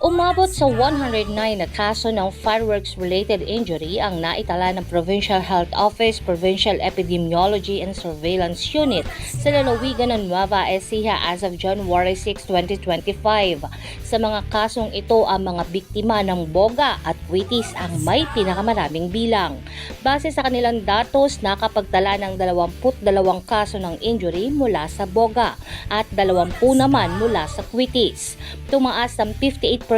Umabot sa 109 na kaso ng fireworks-related injury ang naitala ng Provincial Health Office Provincial Epidemiology and Surveillance Unit sa lalawigan ng Nueva Ecija as of January 6, 2025. Sa mga kasong ito, ang mga biktima ng boga at kwitis ang may pinakamaraming bilang. Base sa kanilang datos, nakapagtala ng 22 kaso ng injury mula sa boga at 20 naman mula sa kwitis. Tumaas ng 58%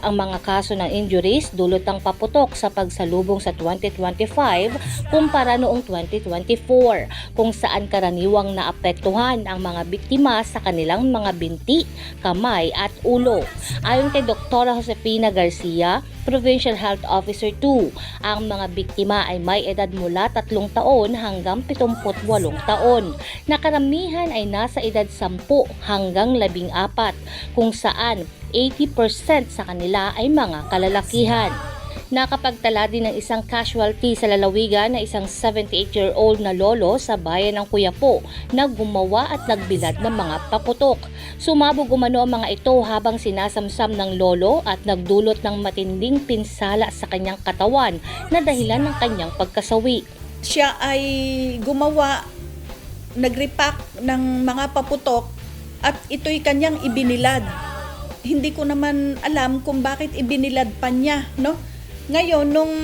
ang mga kaso ng injuries dulot ng paputok sa pagsalubong sa 2025 kumpara noong 2024 kung saan karaniwang naapektuhan ang mga biktima sa kanilang mga binti, kamay at ulo. Ayon kay Dr. Josefina Garcia, Provincial Health Officer 2, ang mga biktima ay may edad mula 3 taon hanggang 78 taon na karamihan ay nasa edad 10 hanggang 14 kung saan 80% sa kanila ay mga kalalakihan. Nakapagtala din ng isang casualty sa lalawigan na isang 78-year-old na lolo sa bayan ng Kuyapo na gumawa at nagbilad ng mga paputok. Sumabog umano ang mga ito habang sinasamsam ng lolo at nagdulot ng matinding pinsala sa kanyang katawan na dahilan ng kanyang pagkasawi. siya ay gumawa, nagrepack ng mga paputok at ito'y kanyang ibinilad. Hindi ko naman alam kung bakit ibinilad pa niya, no? Ngayon, nung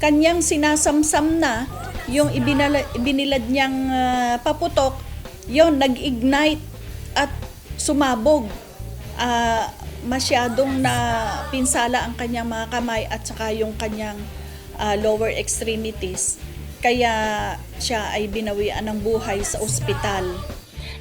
kanyang sinasamsam na yung ibinala, ibinilad niyang ah, paputok, yon nag-ignite at sumabog. Ah, masyadong na pinsala ang kanyang mga kamay at saka yung kanyang ah, lower extremities. Kaya siya ay binawian ng buhay sa ospital.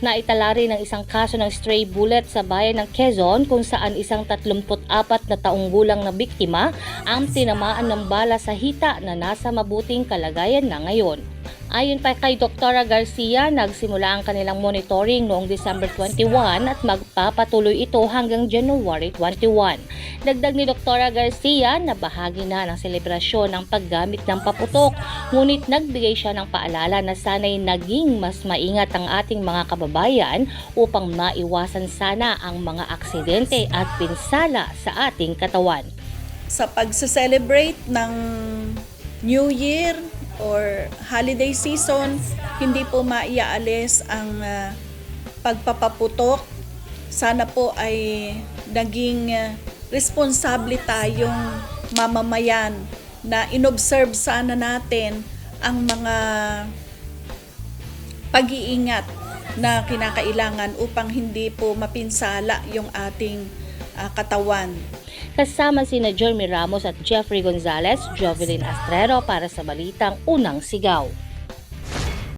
Naitala rin ang isang kaso ng stray bullet sa bayan ng Quezon kung saan isang 34 na taong gulang na biktima ang tinamaan ng bala sa hita na nasa mabuting kalagayan na ngayon. Ayon pa kay Dr. Garcia, nagsimula ang kanilang monitoring noong December 21 at magpapatuloy ito hanggang January 21. Dagdag ni Dr. Garcia na bahagi na ng selebrasyon ng paggamit ng paputok, ngunit nagbigay siya ng paalala na sana'y naging mas maingat ang ating mga kababayan upang maiwasan sana ang mga aksidente at pinsala sa ating katawan. Sa pagse-celebrate ng New Year or holiday season, hindi po maiaalis ang ah, pagpapaputok. Sana po ay naging ah, responsable tayong mamamayan na inobserve sana natin ang mga pag-iingat na kinakailangan upang hindi po mapinsala yung ating ah, katawan. Kasama sina Jeremy Ramos at Jeffrey Gonzalez, Jovelyn Astrero para sa Balitang Unang Sigaw.